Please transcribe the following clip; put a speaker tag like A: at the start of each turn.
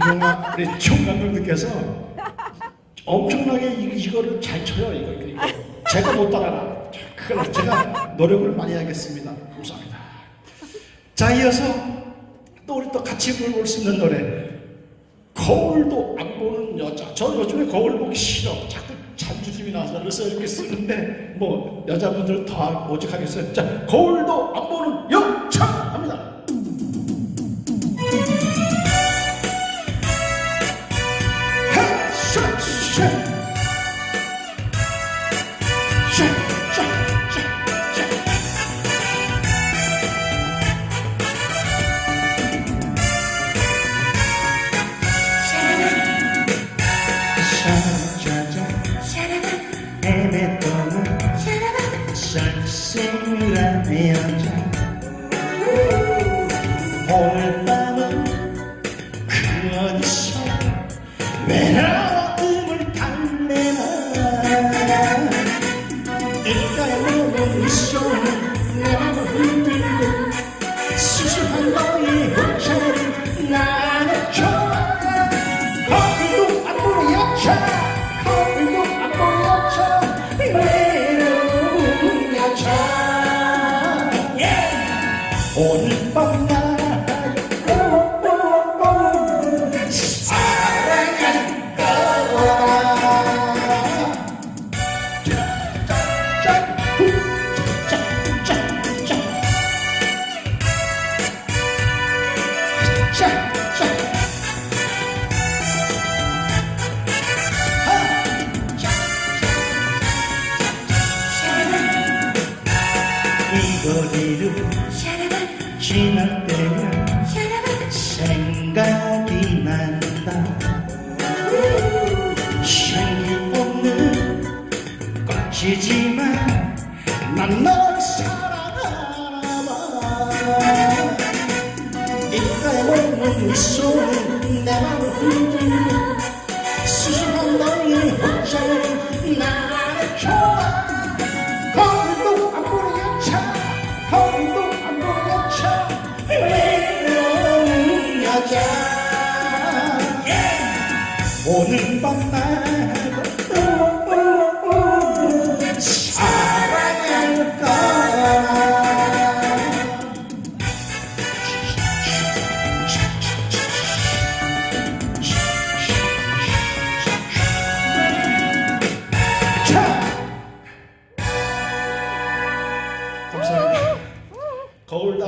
A: 아마 우리 총 감독님께서 엄청나게 이- 이거를 잘 쳐요 이거. 이거 제가 못 따라가. 그걸 제가 노력을 많이 하겠습니다. 감사합니다. 자 이어서 또 우리 또 같이 부를 수 있는 노래. 거울도 안 보는 여자. 저 요즘에 거울 보기 싫어. 자꾸 잔주심이 나서 그래서 이렇게 쓰는데 뭐 여자분들 더 오직하겠어요. 자 거울도 안 보는 여자 오늘 밤은 그 어디서 외로움 외로운 여자 오늘 밤 거리를 지날 때면 생각이 난다. 향기 없는 꽃이지만 난 널 사랑하나 봐 입가에 머문 미소는 내 맘을 흔들고 오늘 밤 나를 사랑할 거야 자 감사합니다. 거울 다